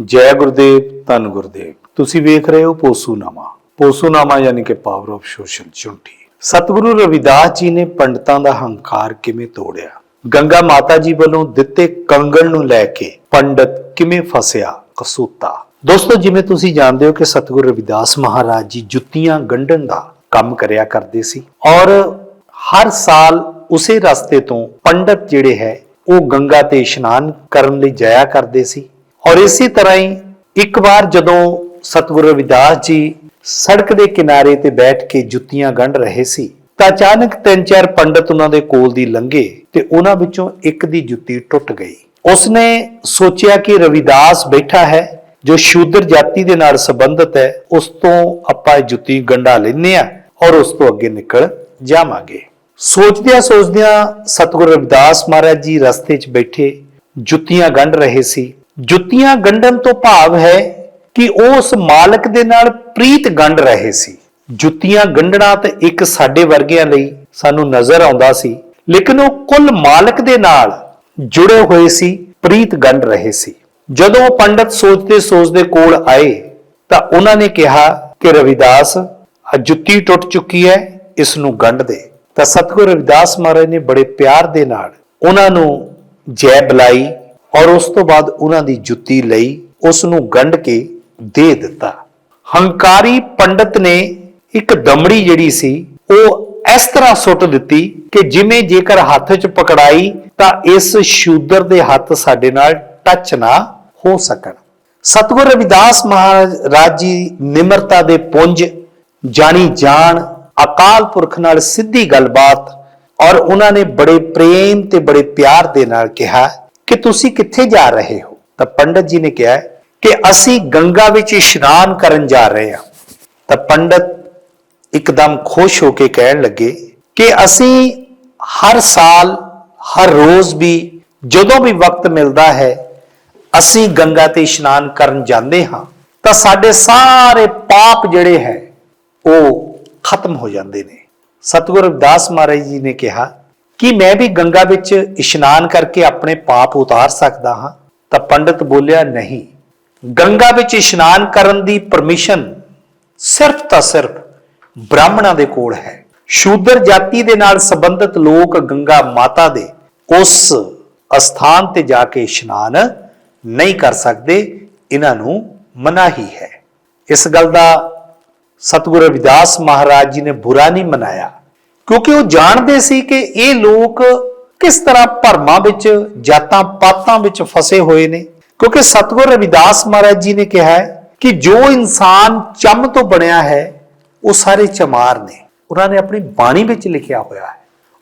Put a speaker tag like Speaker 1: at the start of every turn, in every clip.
Speaker 1: ਜੈ ਗੁਰਦੇਵ, ਧੰਨ ਗੁਰਦੇਵ। ਤੁਸੀਂ ਵੇਖ ਰਹੇ ਹੋ ਪੋਸੂਨਾਮਾ। ਪੋਸੂਨਾਮਾ ਯਾਨੀ ਕਿ ਪਾਵਰ ਆਫ ਸੋਸ਼ਲ ਜੁਨਟੀ ਸਤਿਗੁਰੂ ਰਵਿਦਾਸ ਜੀ ਨੇ ਪੰਡਤਾਂ ਦਾ ਹੰਕਾਰ ਕਿਵੇਂ ਤੋੜਿਆ? ਗੰਗਾ ਮਾਤਾ ਜੀ ਵੱਲੋਂ ਦਿੱਤੇ ਕੰਗਣ ਨੂੰ ਲੈ ਕੇ ਪੰਡਤ ਕਿਵੇਂ ਫਸਿਆ? ਕਸੂਤਾ। ਦੋਸਤੋ, ਜਿਵੇਂ ਤੁਸੀਂ ਜਾਣਦੇ ਹੋ ਕਿ ਸਤਿਗੁਰੂ ਰਵਿਦਾਸ ਮਹਾਰਾਜ ਜੀ ਜੁੱਤੀਆਂ ਗੰਢਣ ਦਾ ਕੰਮ ਕਰਿਆ ਕਰਦੇ ਸੀ ਔਰ ਹਰ ਸਾਲ ਉਸੇ ਰਸਤੇ ਤੋਂ ਪੰਡਤ ਜਿਹੜੇ ਹੈ, ਉਹ ਗੰਗਾ ਤੇ ਇਸ਼ਨਾਨ ਕਰਨ ਲਈ ਜਾਇਆ ਕਰਦੇ ਸੀ। ਔਰ ਇਸੇ ਤਰ੍ਹਾਂ ਹੀ ਇੱਕ ਵਾਰ ਜਦੋਂ ਸਤਿਗੁਰੂ ਰਵਿਦਾਸ ਜੀ ਸੜਕ ਦੇ ਕਿਨਾਰੇ ਤੇ ਬੈਠ ਕੇ ਜੁੱਤੀਆਂ ਗੰਢ ਰਹੇ ਸੀ, ਤਾਂ ਅਚਾਨਕ ਤਿੰਨ ਚਾਰ ਪੰਡਤ ਉਹਨਾਂ ਦੇ ਕੋਲ ਦੀ ਲੰਘੇ ਤੇ ਉਹਨਾਂ ਵਿੱਚੋਂ ਇੱਕ ਦੀ ਜੁੱਤੀ ਟੁੱਟ ਗਈ। ਉਸਨੇ ਸੋਚਿਆ ਕਿ ਰਵਿਦਾਸ ਬੈਠਾ ਹੈ, ਜੋ ਸ਼ੂਦਰ ਜਾਤੀ ਦੇ ਨਾਲ ਸੰਬੰਧਿਤ ਹੈ, ਉਸ ਤੋਂ ਆਪਾਂ ਇਹ ਜੁੱਤੀ ਗੰਢਾ ਲੈਨੇ ਆ ਔਰ ਉਸ ਤੋਂ ਅੱਗੇ ਨਿਕਲ ਜਾਵਾਂਗੇ। ਸੋਚਦਿਆਂ ਸੋਚਦਿਆਂ ਸਤਿਗੁਰੂ ਰਵਿਦਾਸ ਮਹਾਰਾਜ ਜੀ ਰਸਤੇ 'ਚ ਬੈਠੇ, ਜੁੱਤੀਆਂ ਗੰਢ ਰਹੇ ਸੀ ਜੁੱਤੀਆਂ ਗੰਢਣ ਤੋਂ ਭਾਵ ਹੈ ਕਿ ਉਹ ਉਸ ਮਾਲਕ ਦੇ ਨਾਲ ਪ੍ਰੀਤ ਗੰਢ ਰਹੇ ਸੀ। ਜੁੱਤੀਆਂ ਗੰਢਣਾ ਤਾਂ ਇੱਕ ਸਾਡੇ ਵਰਗਿਆਂ ਲਈ ਸਾਨੂੰ ਨਜ਼ਰ ਆਉਂਦਾ ਸੀ, ਲੇਕਿਨ ਉਹ ਕੁੱਲ ਮਾਲਕ ਦੇ ਨਾਲ ਜੁੜੇ ਹੋਏ ਸੀ, ਪ੍ਰੀਤ ਗੰਢ ਰਹੇ ਸੀ। ਜਦੋਂ ਉਹ ਪੰਡਤ ਸੋਚਦੇ ਸੋਚਦੇ ਕੋਲ ਆਏ, ਤਾਂ ਉਹਨਾਂ ਨੇ ਕਿਹਾ ਕਿ ਰਵਿਦਾਸ ਆ ਜੁੱਤੀ ਟੁੱਟ ਚੁੱਕੀ ਹੈ ਇਸ ਨੂੰ ਗੰਢ ਦੇ। ਤਾਂ ਸਤਿਗੁਰੂ ਰਵਿਦਾਸ ਮਹਾਰਾਜ ਨੇ ਬੜੇ ਪਿਆਰ ਦੇ ਨਾਲ ਉਹਨਾਂ ਨੂੰ ਜੈ ਬੁਲਾਈ ਔਰ ਉਸ ਤੋਂ ਬਾਅਦ ਉਹਨਾਂ ਦੀ ਜੁੱਤੀ ਲਈ ਉਸ ਨੂੰ ਗੰਢ ਕੇ ਦੇ ਦਿੱਤਾ। ਹੰਕਾਰੀ ਪੰਡਤ ਨੇ ਇੱਕ ਦਮੜੀ ਜਿਹੜੀ ਸੀ, ਉਹ ਇਸ ਤਰ੍ਹਾਂ ਸੁੱਟ ਦਿੱਤੀ ਕਿ ਜਿਵੇਂ ਜੇਕਰ ਹੱਥ 'ਚ ਪਕੜਾਈ ਤਾਂ ਇਸ ਸ਼ੂਦਰ ਦੇ ਹੱਥ ਸਾਡੇ ਨਾਲ ਟੱਚ ਨਾ ਹੋ ਸਕਣ। ਸਤਿਗੁਰ ਰਵਿਦਾਸ ਮਹਾਰਾਜ ਰਾਜ ਜੀ ਨਿਮਰਤਾ ਦੇ ਪੁੰਜ, ਜਾਣੀ ਜਾਣ, ਅਕਾਲ ਪੁਰਖ ਨਾਲ ਸਿੱਧੀ ਗੱਲਬਾਤ ਔਰ ਉਹਨਾਂ ਨੇ ਬੜੇ ਪ੍ਰੇਮ ਤੇ ਬੜੇ ਪਿਆਰ ਦੇ ਨਾਲ ਕਿਹਾ ਕਿ ਤੁਸੀਂ ਕਿੱਥੇ ਜਾ ਰਹੇ ਹੋ? ਤਾਂ ਪੰਡਤ ਜੀ ਨੇ ਕਿਹਾ ਕਿ ਅਸੀਂ ਗੰਗਾ ਵਿੱਚ ਇਸ਼ਨਾਨ ਕਰਨ ਜਾ ਰਹੇ ਹਾਂ। ਤਾਂ ਪੰਡਤ ਇੱਕਦਮ ਖੁਸ਼ ਹੋ ਕੇ ਕਹਿਣ ਲੱਗੇ ਕਿ ਅਸੀਂ ਹਰ ਸਾਲ, ਹਰ ਰੋਜ਼ ਵੀ ਜਦੋਂ ਵੀ ਵਕਤ ਮਿਲਦਾ ਹੈ, ਅਸੀਂ ਗੰਗਾ ਤੇ ਇਸ਼ਨਾਨ ਕਰਨ ਜਾਂਦੇ ਹਾਂ। ਤਾਂ ਸਾਡੇ ਸਾਰੇ ਪਾਪ ਜਿਹੜੇ ਹੈ, ਉਹ ਖਤਮ ਹੋ ਜਾਂਦੇ ਨੇ। ਸਤਿਗੁਰੂ ਰਵਿਦਾਸ ਮਹਾਰਾਜ ਜੀ ਨੇ ਕਿਹਾ ਕਿ ਮੈਂ ਵੀ ਗੰਗਾ ਵਿੱਚ ਇਸ਼ਨਾਨ ਕਰਕੇ ਆਪਣੇ ਪਾਪ ਉਤਾਰ ਸਕਦਾ ਹਾਂ? ਤਾਂ ਪੰਡਤ ਬੋਲਿਆ, ਨਹੀਂ। ਗੰਗਾ ਵਿੱਚ ਇਸ਼ਨਾਨ ਕਰਨ ਦੀ ਪਰਮਿਸ਼ਨ ਸਿਰਫ ਤਾਂ ਸਿਰਫ ਬ੍ਰਾਹਮਣਾਂ ਦੇ ਕੋਲ ਹੈ। ਸ਼ੂਦਰ ਜਾਤੀ ਦੇ ਨਾਲ ਸੰਬੰਧਿਤ ਲੋਕ ਗੰਗਾ ਮਾਤਾ ਦੇ ਉਸ ਅਸਥਾਨ ਤੇ ਜਾ ਕੇ ਇਸ਼ਨਾਨ ਨਹੀਂ ਕਰ ਸਕਦੇ। ਇਹਨਾਂ ਨੂੰ ਮਨਾਹੀ ਹੈ। ਇਸ ਗੱਲ ਦਾ ਸਤਿਗੁਰੂ ਰਵਿਦਾਸ ਮਹਾਰਾਜ ਜੀ ਨੇ ਬੁਰਾ ਨਹੀਂ ਮਨਾਇਆ। ਕਿਉਂਕਿ ਉਹ ਜਾਣਦੇ ਸੀ ਕਿ ਇਹ ਲੋਕ ਕਿਸ ਤਰ੍ਹਾਂ ਭਰਮਾਂ ਵਿੱਚ, ਜਾਤਾਂ ਪਾਤਾਂ ਵਿੱਚ ਫਸੇ ਹੋਏ ਨੇ। ਕਿਉਂਕਿ ਸਤਿਗੁਰੂ ਰਵਿਦਾਸ ਮਹਾਰਾਜ ਜੀ ਨੇ ਕਿਹਾ ਹੈ ਕਿ ਜੋ ਇਨਸਾਨ ਚੰਮ ਤੋਂ ਬਣਿਆ ਹੈ, ਉਹ ਸਾਰੇ ਚਮਾਰ ਨੇ। ਉਹਨਾਂ ਨੇ ਆਪਣੀ ਬਾਣੀ ਵਿੱਚ ਲਿਖਿਆ ਹੋਇਆ ਹੈ।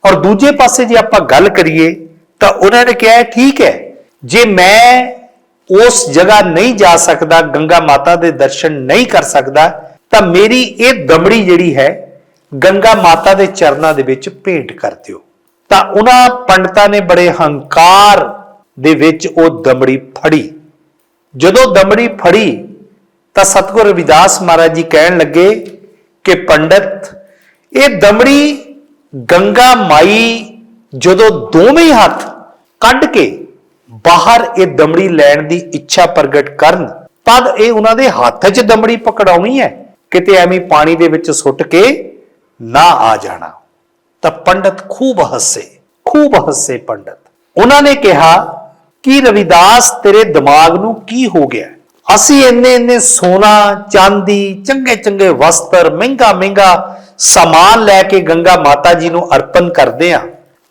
Speaker 1: ਔਰ ਦੂਜੇ ਪਾਸੇ ਜੇ ਆਪਾਂ ਗੱਲ ਕਰੀਏ, ਤਾਂ ਉਹਨਾਂ ਨੇ ਕਿਹਾ ਠੀਕ ਹੈ, ਜੇ ਮੈਂ ਉਸ ਜਗ੍ਹਾ ਨਹੀਂ ਜਾ ਸਕਦਾ, ਗੰਗਾ ਮਾਤਾ ਦੇ ਦਰਸ਼ਨ ਨਹੀਂ ਕਰ ਸਕਦਾ, ਤਾਂ ਮੇਰੀ ਇਹ ਦਮੜੀ ਜਿਹੜੀ ਹੈ ਗੰਗਾ ਮਾਤਾ ਦੇ ਚਰਨਾਂ ਦੇ ਵਿੱਚ ਭੇਟ ਕਰ ਦਿਓ। ਤਾਂ ਉਹਨਾਂ ਪੰਡਤਾਂ ਨੇ ਬੜੇ ਹੰਕਾਰ ਦੇ ਵਿੱਚ ਉਹ ਦਮੜੀ ਫੜੀ। ਜਦੋਂ ਦਮੜੀ ਫੜੀ, ਤਾਂ ਸਤਿਗੁਰੂ ਰਵਿਦਾਸ ਮਹਾਰਾਜ ਜੀ ਕਹਿਣ ਲੱਗੇ ਕਿ ਪੰਡਤ, ਇਹ ਦਮੜੀ ਗੰਗਾ ਮਾਈ ਜਦੋਂ ਦੋਵੇਂ ਹੱਥ ਕੱਢ ਕੇ ਬਾਹਰ ਇਹ ਦਮੜੀ ਲੈਣ ਦੀ ਇੱਛਾ ਪ੍ਰਗਟ ਕਰਨ, ਤਦ ਇਹ ਉਹਨਾਂ ਦੇ ਹੱਥ 'ਚ ਦਮੜੀ ਪਕੜਾਉਣੀ ਹੈ। ਕਿਤੇ ਐਵੇਂ ਪਾਣੀ ਦੇ ਵਿੱਚ ਸੁੱਟ ਕੇ ਨਾ ਆ ਜਾਣਾ। ਤਾਂ ਪੰਡਤ ਖੂਬ ਹੱਸੇ ਖੂਬ ਹੱਸੇ ਪੰਡਤ। ਉਹਨਾਂ ਨੇ ਕਿਹਾ, ਕਿ ਰਵਿਦਾਸ ਤੇਰੇ ਦਿਮਾਗ ਨੂੰ ਕੀ ਹੋ ਗਿਆ? ਅਸੀਂ ਇੰਨੇ ਇੰਨੇ ਸੋਨਾ, ਚਾਂਦੀ, ਚੰਗੇ ਚੰਗੇ ਵਸਤਰ, ਮਹਿੰਗਾ ਮਹਿੰਗਾ ਸਮਾਨ ਲੈ ਕੇ ਗੰਗਾ ਮਾਤਾ ਜੀ ਨੂੰ ਅਰਪਣ ਕਰਦੇ ਆ।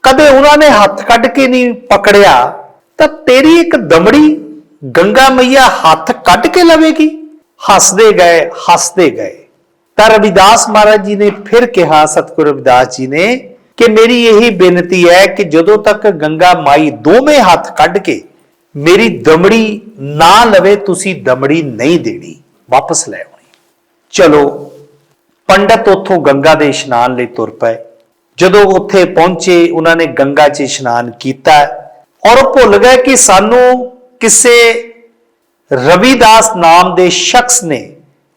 Speaker 1: ਕਦੇ ਉਹਨਾਂ ਨੇ ਹੱਥ ਕੱਢ ਕੇ ਨਹੀਂ ਪਕੜਿਆ, ਤਾਂ ਤੇਰੀ ਇੱਕ ਦਮੜੀ ਗੰਗਾ ਮਈਆ ਹੱਥ ਕੱਢ ਕੇ ਲਵੇਗੀ? ਹੱਸਦੇ ਗਏ ਹੱਸਦੇ ਗਏ। ਤਾਂ ਰਵਿਦਾਸ ਮਹਾਰਾਜ ਜੀ ਨੇ ਫਿਰ ਕਿਹਾ, ਸਤਿਗੁਰੂ ਰਵਿਦਾਸ ਜੀ ਨੇ, ਕਿ ਮੇਰੀ ਇਹੀ ਬੇਨਤੀ ਹੈ ਕਿ ਜਦੋਂ ਤੱਕ ਗੰਗਾ ਮਾਈ ਦੋਵੇਂ ਹੱਥ ਕੱਢ ਕੇ ਮੇਰੀ ਦਮੜੀ ਨਾ ਲਵੇ, ਤੁਸੀਂ ਦਮੜੀ ਨਹੀਂ ਦੇਣੀ, ਵਾਪਸ ਲੈ ਆਉਣੀ। ਚਲੋ, ਪੰਡਤ ਉੱਥੋਂ ਗੰਗਾ ਦੇ ਇਸ਼ਨਾਨ ਲਈ ਤੁਰ ਪਏ। ਜਦੋਂ ਉੱਥੇ ਪਹੁੰਚੇ, ਉਹਨਾਂ ਨੇ ਗੰਗਾ 'ਚ ਇਸ਼ਨਾਨ ਕੀਤਾ ਔਰ ਉਹ ਭੁੱਲ ਗਏ ਕਿ ਸਾਨੂੰ ਕਿਸੇ ਰਵਿਦਾਸ ਨਾਮ ਦੇ ਸ਼ਖਸ ਨੇ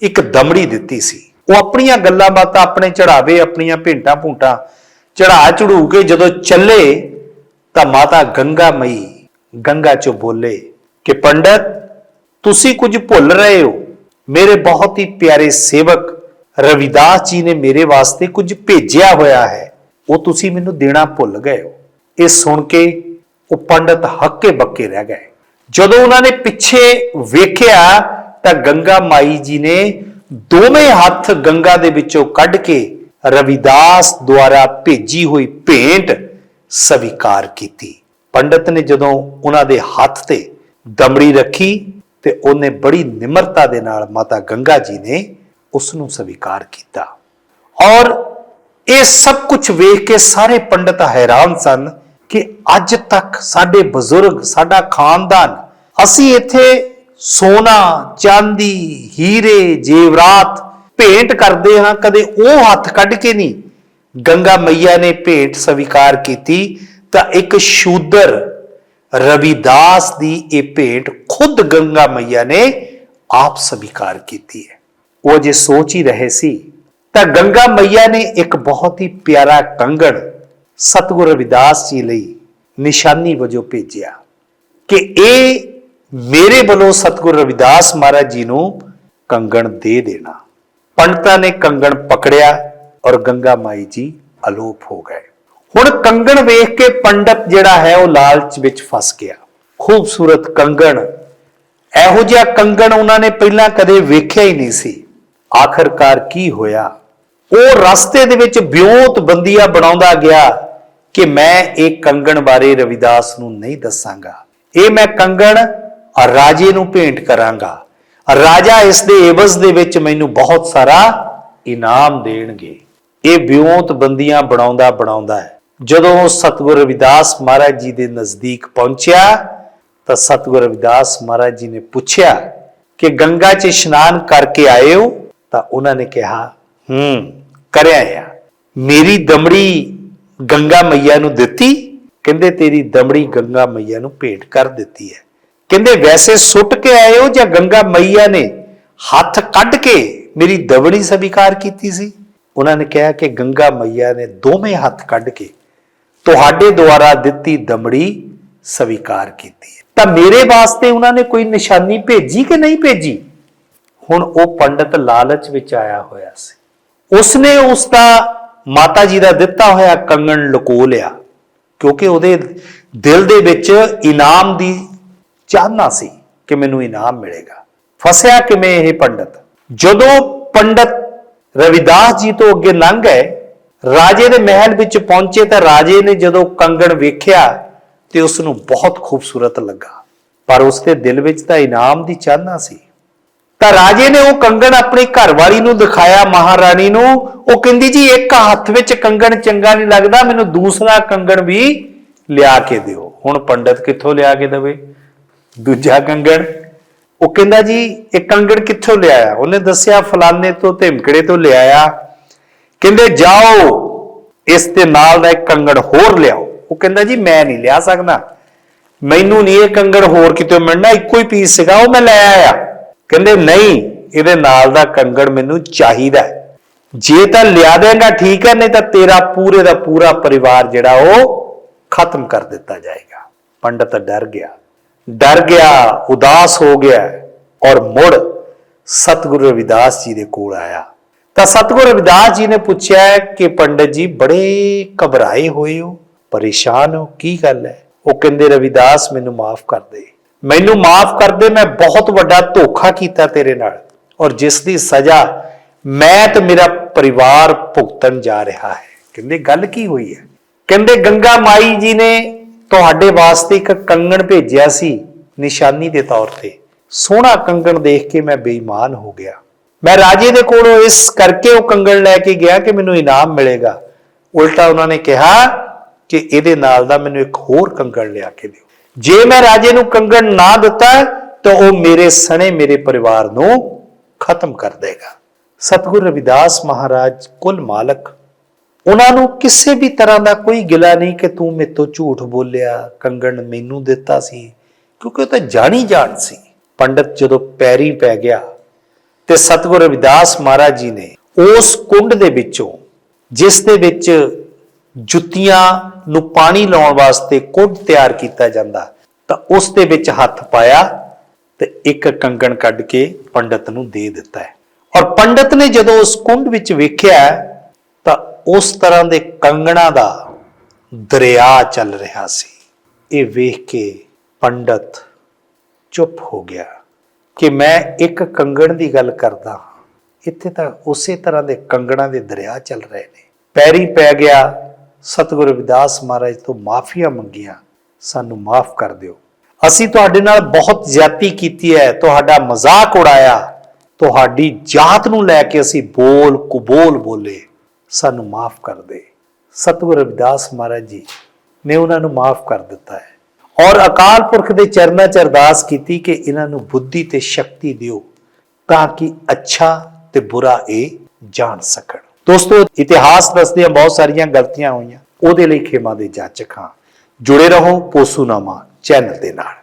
Speaker 1: ਇੱਕ ਦਮੜੀ ਦਿੱਤੀ ਸੀ। ਉਹ ਆਪਣੀਆਂ ਗੱਲਾਂ ਬਾਤਾਂ ਆਪਣੇ ਚੜਾਵੇ, ਆਪਣੀਆਂ ਭੇਂਟਾਂ ਭੂੰਟਾਂ ਚੜਾ ਚੜੂ ਕੇ ਜਦੋਂ ਚੱਲੇ ਤਾਂ ਮਾਤਾ ਗੰਗਾ ਮਈ ਗੰਗਾ ਚੋਂ ਬੋਲੇ ਕਿ ਪੰਡਤ, ਤੁਸੀਂ ਕੁਝ ਭੁੱਲ ਰਹੇ ਹੋ। ਮੇਰੇ ਬਹੁਤ ਹੀ ਪਿਆਰੇ ਸੇਵਕ ਰਵਿਦਾਸ ਜੀ ਨੇ ਮੇਰੇ ਵਾਸਤੇ ਕੁਝ ਭੇਜਿਆ ਹੋਇਆ ਹੈ। ਉਹ ਤੁਸੀਂ ਮੈਨੂੰ ਦੇਣਾ ਭੁੱਲ ਗਏ ਹੋ। ਇਹ ਸੁਣ ਕੇ ਉਹ ਪੰਡਤ ਹੱਕੇ ਬੱਕੇ ਰਹਿ ਗਏ। ਜਦੋਂ ਉਹਨਾਂ ਨੇ ਪਿੱਛੇ ਵੇਖਿਆ ਤਾਂ ਗੰਗਾ ਮਾਈ ਜੀ ਨੇ ਦੋਵੇਂ ਹੱਥ ਗੰਗਾ ਦੇ ਵਿੱਚੋਂ ਕੱਢ ਕੇ ਰਵਿਦਾਸ ਦੁਆਰਾ ਭੇਜੀ ਹੋਈ ਭੇਂਟ ਸਵੀਕਾਰ ਕੀਤੀ। ਪੰਡਤ ਨੇ ਜਦੋਂ ਉਹਨਾਂ ਦੇ ਹੱਥ ਤੇ ਦਮੜੀ ਰੱਖੀ ਤੇ ਉਹਨੇ ਬੜੀ ਨਿਮਰਤਾ ਦੇ ਨਾਲ ਮਾਤਾ ਗੰਗਾ ਜੀ ਨੇ ਉਸ ਨੂੰ ਸਵੀਕਾਰ ਕੀਤਾ। ਔਰ ਇਹ ਸਭ ਕੁਝ ਵੇਖ ਕੇ ਸਾਰੇ ਪੰਡਤ ਹੈਰਾਨ ਸਨ ਕਿ ਅੱਜ ਤੱਕ ਸਾਡੇ ਬਜ਼ੁਰਗ, ਸਾਡਾ ਖਾਨਦਾਨ, ਅਸੀਂ ਇੱਥੇ ਸੋਨਾ, ਚਾਂਦੀ, ਹੀਰੇ, ਜੇਵਰਾਤ ਭੇਂਟ ਕਰਦੇ ਹਾਂ, ਕਦੇ ਉਹ ਹੱਥ ਕੱਢ ਕੇ ਨਹੀਂ। ਗੰਗਾ ਮਈਆ ਨੇ ਭੇਂਟ ਸਵੀਕਾਰ ਕੀਤੀ, ਤਾਂ ਇੱਕ ਸ਼ੂਦਰ ਰਵਿਦਾਸ ਦੀ ਇਹ ਭੇਂਟ ਖੁਦ ਗੰਗਾ ਮਈਆ ਨੇ ਆਪ ਸਵੀਕਾਰ ਕੀਤੀ ਹੈ। ਉਹ ਜੇ ਸੋਚ ਹੀ ਰਹੇ ਸੀ, ਤਾਂ ਗੰਗਾ ਮਈਆ ਨੇ ਇੱਕ ਬਹੁਤ ਹੀ ਪਿਆਰਾ ਕੰਗਣ ਸਤਿਗੁਰੂ ਰਵਿਦਾਸ ਜੀ ਲਈ ਨਿਸ਼ਾਨੀ ਵਜੋਂ ਭੇਜਿਆ ਕਿ ਇਹ ਮੇਰੇ ਵੱਲੋਂ ਸਤਿਗੁਰੂ ਰਵਿਦਾਸ ਮਹਾਰਾਜ ਜੀ ਨੂੰ ਕੰਗਣ ਦੇ ਦੇਣਾ। ਪੰਡਤਾਂ ਨੇ ਕੰਗਣ ਪਕੜਿਆ ਔਰ ਗੰਗਾ ਮਾਈ ਜੀ ਅਲੋਪ ਹੋ ਗਏ। ਹੁਣ ਕੰਗਣ ਵੇਖ ਕੇ ਪੰਡਤ ਜਿਹੜਾ ਹੈ ਉਹ ਲਾਲਚ ਵਿੱਚ ਫਸ ਗਿਆ। ਖੂਬਸੂਰਤ ਕੰਗਣ। ਇਹੋ ਜਿਹਾ ਕੰਗਣ ਉਹਨਾਂ ਨੇ ਪਹਿਲਾਂ ਕਦੇ ਵੇਖਿਆ ਹੀ ਨਹੀਂ ਸੀ। ਆਖਰਕਾਰ ਕੀ ਹੋਇਆ? ਉਹ ਰਸਤੇ ਦੇ ਵਿੱਚ ਬਿਉਂਤ ਬੰਦੀਆਂ ਬਣਾਉਂਦਾ ਗਿਆ ਕਿ ਮੈਂ ਇਹ ਕੰਗਣ ਬਾਰੇ ਰਵਿਦਾਸ ਨੂੰ ਨਹੀਂ ਦੱਸਾਂਗਾ। ਇਹ ਮੈਂ ਕੰਗਣ ਰਾਜੇ ਨੂੰ ਭੇਂਟ ਕਰਾਂਗਾ। ਰਾਜਾ ਇਸ ਦੇ ਏਵਜ਼ ਦੇ ਵਿੱਚ ਮੈਨੂੰ ਬਹੁਤ ਸਾਰਾ ਇਨਾਮ ਦੇਣਗੇ। ਇਹ ਬਿਉਂਤ ਬੰਦੀਆਂ ਬਣਾਉਂਦਾ ਬਣਾਉਂਦਾ ਹੈ। ਜਦੋਂ ਉਹ ਸਤਿਗੁਰੂ ਰਵਿਦਾਸ ਮਹਾਰਾਜ ਜੀ ਦੇ ਨਜ਼ਦੀਕ ਪਹੁੰਚਿਆ, ਤਾਂ ਸਤਿਗੁਰੂ ਰਵਿਦਾਸ ਮਹਾਰਾਜ ਜੀ ਨੇ ਪੁੱਛਿਆ ਕਿ ਗੰਗਾ 'ਚ ਇਸ਼ਨਾਨ ਕਰਕੇ ਆਏ ਹੋ ਤਾਂ ਉਹਨਾਂ ਨੇ ਕਿਹਾ, ਹੂੰ, ਕਰਿਆ ਆ। ਮੇਰੀ ਦਮੜੀ ਗੰਗਾ ਮਈਆ ਨੂੰ ਦਿੱਤੀ? ਕਹਿੰਦੇ, ਤੇਰੀ ਦਮੜੀ ਗੰਗਾ ਮਈਆ ਨੂੰ ਭੇਟ ਕਰ ਦਿੱਤੀ ਹੈ। ਕਹਿੰਦੇ, ਵੈਸੇ ਸੁੱਟ ਕੇ ਆਏ ਹੋ ਜਾਂ ਗੰਗਾ ਮਈਆ ਨੇ ਹੱਥ ਕੱਢ ਕੇ ਮੇਰੀ ਦਮੜੀ ਸਵੀਕਾਰ ਕੀਤੀ ਸੀ? ਉਹਨਾਂ ਨੇ ਕਿਹਾ ਕਿ ਗੰਗਾ ਮਈਆ ਨੇ ਦੋਵੇਂ ਹੱਥ ਕੱਢ ਕੇ ਤੁਹਾਡੇ ਦੁਆਰਾ ਦਿੱਤੀ ਦਮੜੀ ਸਵੀਕਾਰ ਕੀਤੀ। ਹੈ ਤਾਂ ਮੇਰੇ ਵਾਸਤੇ ਉਹਨਾਂ ਨੇ ਕੋਈ ਨਿਸ਼ਾਨੀ ਭੇਜੀ ਕਿ ਨਹੀਂ ਭੇਜੀ? ਹੁਣ ਉਹ ਪੰਡਤ ਲਾਲਚ ਵਿੱਚ ਆਇਆ ਹੋਇਆ ਸੀ। ਉਸਨੇ ਉਸ ਦਾ ਮਾਤਾ ਜੀ ਦਾ ਦਿੱਤਾ ਹੋਇਆ ਕੰਗਣ ਲੁਕੋ ਲਿਆ, ਕਿਉਂਕਿ ਉਹਦੇ ਦਿਲ ਦੇ ਵਿੱਚ ਇਨਾਮ ਦੀ ਚਾਹਨਾ ਸੀ ਕਿ ਮੈਨੂੰ ਇਨਾਮ ਮਿਲੇਗਾ। ਫਸਿਆ ਕਿਵੇਂ ਇਹ ਪੰਡਤ? ਜਦੋਂ ਪੰਡਤ ਰਵਿਦਾਸ ਜੀ ਤੋਂ ਅੱਗੇ ਲੰਘ ਗਏ, ਰਾਜੇ ਦੇ ਮਹਿਲ ਵਿੱਚ ਪਹੁੰਚੇ ਤਾਂ ਰਾਜੇ ਨੇ ਜਦੋਂ ਕੰਗਣ ਵੇਖਿਆ ਤੇ ਉਸ ਨੂੰ ਬਹੁਤ ਖੂਬਸੂਰਤ ਲੱਗਾ। ਪਰ ਉਸ ਦੇ ਦਿਲ ਵਿੱਚ ਤਾਂ ਇਨਾਮ ਦੀ ਚਾਹਨਾ ਸੀ। ਤਾਂ ਰਾਜੇ ਨੇ ਉਹ ਕੰਗਣ ਆਪਣੀ ਘਰਵਾਲੀ ਨੂੰ ਦਿਖਾਇਆ ਮਹਾਰਾਣੀ ਨੂੰ। ਉਹ ਕਹਿੰਦੀ, ਜੀ, ਇੱਕ ਹੱਥ ਵਿੱਚ ਕੰਗਣ ਚੰਗਾ ਨਹੀਂ ਲੱਗਦਾ, ਮੈਨੂੰ ਦੂਸਰਾ ਕੰਗਣ ਵੀ ਲਿਆ ਕੇ ਦਿਓ। ਹੁਣ ਪੰਡਤ ਕਿੱਥੋਂ ਲਿਆ ਕੇ ਦੇਵੇ? ਦੂਜਾ ਕੰਗਣ ਉਹ ਕਹਿੰਦਾ ਜੀ, ਇਹ ਕੰਗਣ ਕਿੱਥੋਂ ਲਿਆਇਆ? ਉਹਨੇ ਦੱਸਿਆ, ਫਲਾਣੇ ਤੋਂ, ਧਿਮਕੜੇ ਤੋਂ ਲਿਆਇਆ। ਕਹਿੰਦੇ, ਜਾਓ, ਇਸ ਦੇ ਨਾਲ ਦਾ ਇੱਕ ਕੰਗਣ ਹੋਰ ਲਿਆਓ। ਉਹ ਕਹਿੰਦਾ ਜੀ, ਮੈਂ ਨਹੀਂ ਲਿਆ ਸਕਦਾ। ਮੈਨੂੰ ਨਹੀਂ ਇਹ ਕੰਗਣ ਹੋਰ ਕਿਤੇ ਮਿਲਣਾ, ਇੱਕੋ ਹੀ ਪੀਸ ਸੀਗਾ, ਉਹ ਮੈਂ ਲੈ ਆਇਆ। ਕਹਿੰਦੇ, ਨਹੀਂ, ਇਹਦੇ ਨਾਲ ਦਾ ਕੰਗਣ ਮੈਨੂੰ ਚਾਹੀਦਾ ਜੇ ਤਾਂ ਲਿਆ ਦੇਗਾ, ਠੀਕ ਹੈ, ਨਹੀਂ ਤਾਂ ਤੇਰਾ ਪੂਰੇ ਦਾ ਪੂਰਾ ਪਰਿਵਾਰ ਜਿਹੜਾ ਉਹ ਖਤਮ ਕਰ ਦਿੱਤਾ ਜਾਏਗਾ। ਪੰਡਤ ਡਰ ਗਿਆ। ਡਰ ਗਿਆ, ਉਦਾਸ ਹੋ ਗਿਆ ਔਰ ਮੁੜ ਸਤਿਗੁਰੂ ਰਵਿਦਾਸ ਜੀ ਦੇ ਕੋਲ ਆਇਆ। ਤਾਂ ਸਤਿਗੁਰੂ ਰਵਿਦਾਸ ਜੀ ਨੇ ਪੁੱਛਿਆ ਕਿ ਪੰਡਤ ਜੀ ਬੜੇ ਘਬਰਾਏ ਹੋਏ ਹੋ, ਪਰੇਸ਼ਾਨ ਹੋ, ਕੀ ਗੱਲ ਹੈ? ਉਹ ਕਹਿੰਦੇ, ਰਵਿਦਾਸ ਮੈਨੂੰ ਮਾਫ ਕਰ ਦੇ। ਮੈਨੂੰ ਮਾਫ ਕਰ ਦੇ, ਮੈਂ ਬਹੁਤ ਵੱਡਾ ਧੋਖਾ ਕੀਤਾ ਤੇਰੇ ਨਾਲ ਔਰ ਜਿਸ ਦੀ ਸਜ਼ਾ ਮੈਂ ਤੇ ਮੇਰਾ ਪਰਿਵਾਰ ਭੁਗਤਣ ਜਾ ਰਿਹਾ ਹੈ। ਕਹਿੰਦੇ, ਗੱਲ ਕੀ ਹੋਈ ਹੈ? ਕਹਿੰਦੇ, ਗੰਗਾ ਮਾਈ ਜੀ ਨੇ ਤੁਹਾਡੇ ਵਾਸਤੇ ਇੱਕ ਕੰਗਣ ਭੇਜਿਆ ਸੀ ਨਿਸ਼ਾਨੀ ਦੇ ਤੌਰ ਤੇ। ਸੋਹਣਾ ਕੰਗਣ ਦੇਖ ਕੇ ਮੈਂ ਬੇਈਮਾਨ ਹੋ ਗਿਆ। ਮੈਂ ਰਾਜੇ ਦੇ ਕੋਲੋਂ ਇਸ ਕਰਕੇ ਉਹ ਕੰਗਣ ਲੈ ਕੇ ਗਿਆ ਕਿ ਮੈਨੂੰ ਇਨਾਮ ਮਿਲੇਗਾ। ਉਲਟਾ ਉਹਨਾਂ ਨੇ ਕਿਹਾ ਕਿ ਇਹਦੇ ਨਾਲ ਦਾ ਮੈਨੂੰ ਇੱਕ ਹੋਰ ਕੰਗਣ ਲਿਆ ਕੇ ਦਿਓ। ਜੇ ਮੈਂ ਰਾਜੇ ਨੂੰ ਕੰਗਣ ਨਾ ਦਿੱਤਾ, ਤਾਂ ਉਹ ਮੇਰੇ ਸਣੇ ਮੇਰੇ ਪਰਿਵਾਰ ਨੂੰ ਖਤਮ ਕਰ ਦੇਗਾ। ਸਤਿਗੁਰ ਰਵਿਦਾਸ ਮਹਾਰਾਜ ਕੁੱਲ ਮਾਲਕ ਉਹਨਾਂ ਨੂੰ ਕਿਸੇ ਵੀ ਤਰ੍ਹਾਂ ਦਾ ਕੋਈ ਗਿਲਾ ਨਹੀਂ ਕਿ ਤੂੰ ਮੇਰੇ ਤੋਂ ਝੂਠ ਬੋਲਿਆ, ਕੰਗਣ ਮੈਨੂੰ ਦਿੱਤਾ ਸੀ, ਕਿਉਂਕਿ ਉਹ ਤਾਂ ਜਾਣੀ ਜਾਣ ਸੀ। ਪੰਡਤ ਜਦੋਂ ਪੈਰੀ ਪੈ ਗਿਆ ਤੇ ਸਤਿਗੁਰ ਰਵਿਦਾਸ ਮਹਾਰਾਜ ਜੀ ਨੇ ਉਸ ਕੁੰਡ ਦੇ ਵਿੱਚੋਂ, ਜਿਸ ਦੇ ਵਿੱਚ ਜੁੱਤੀਆਂ ਨੂੰ ਪਾਣੀ ਲਾਉਣ ਵਾਸਤੇ ਕੁੰਡ ਤਿਆਰ ਕੀਤਾ ਜਾਂਦਾ, ਤਾਂ ਉਸ ਦੇ ਵਿੱਚ ਹੱਥ ਪਾਇਆ ਤੇ ਇੱਕ ਕੰਗਣ ਕੱਢ ਕੇ ਪੰਡਤ ਨੂੰ ਦੇ ਦਿੱਤਾ ਹੈ। ਔਰ ਪੰਡਤ ਨੇ ਜਦੋਂ ਉਸ ਕੁੰਡ ਵਿੱਚ ਵੇਖਿਆ ਉਸ ਤਰ੍ਹਾਂ ਦੇ ਕੰਗਣਾ ਦਾ ਦਰਿਆ ਚੱਲ ਰਿਹਾ ਸੀ। ਇਹ ਵੇਖ ਕੇ ਪੰਡਤ ਚੁੱਪ ਹੋ ਗਿਆ ਕਿ ਮੈਂ ਇੱਕ ਕੰਗਣ ਦੀ ਗੱਲ ਕਰਦਾ ਹਾਂ। ਇੱਥੇ ਤਾਂ ਉਸੇ ਤਰ੍ਹਾਂ ਦੇ ਕੰਗਣਾਂ ਦੇ ਦਰਿਆ ਚੱਲ ਰਹੇ ਨੇ। ਪੈਰੀ ਪੈ ਗਿਆ। ਸਤਿਗੁਰੂ ਰਵਿਦਾਸ ਮਹਾਰਾਜ ਤੋਂ ਮਾਫੀਆਂ ਮੰਗੀਆਂ। ਸਾਨੂੰ ਮਾਫ ਕਰ ਦਿਓ। ਅਸੀਂ ਤੁਹਾਡੇ ਨਾਲ ਬਹੁਤ ਜ਼ਿਆਤੀ ਕੀਤੀ ਹੈ। ਤੁਹਾਡਾ ਮਜ਼ਾਕ ਉਡਾਇਆ। ਤੁਹਾਡੀ ਜਾਤ ਨੂੰ ਲੈ ਕੇ ਅਸੀਂ ਬੋਲ ਕੁਬੋਲ ਬੋਲੇ। ਸਾਨੂੰ ਮਾਫ ਕਰ ਦੇ। ਸਤਿਗੁਰ ਰਵਿਦਾਸ ਮਹਾਰਾਜ ਜੀ ਨੇ ਉਹਨਾਂ ਨੂੰ ਮਾਫ ਕਰ ਦਿੱਤਾ ਹੈ। ਔਰ ਅਕਾਲ ਪੁਰਖ ਦੇ ਚਰਨਾਂ 'ਚ ਅਰਦਾਸ ਕੀਤੀ ਕਿ ਇਹਨਾਂ ਨੂੰ ਬੁੱਧੀ ਤੇ ਸ਼ਕਤੀ ਦਿਓ ਤਾਂ ਕਿ ਅੱਛਾ ਤੇ ਬੁਰਾ ਇਹ ਜਾਣ ਸਕਣ। ਦੋਸਤੋ, ਇਤਿਹਾਸ ਦੱਸਦੀਆਂ ਬਹੁਤ ਸਾਰੀਆਂ ਗਲਤੀਆਂ ਹੋਈਆਂ। ਉਹਦੇ ਲਈ ਖੇਮਾ ਦੇ ਜਾਚਕ ਹਾਂ। ਜੁੜੇ ਰਹੋ ਪੋਸੂਨਾਮਾ ਚੈਨਲ ਦੇ ਨਾਲ।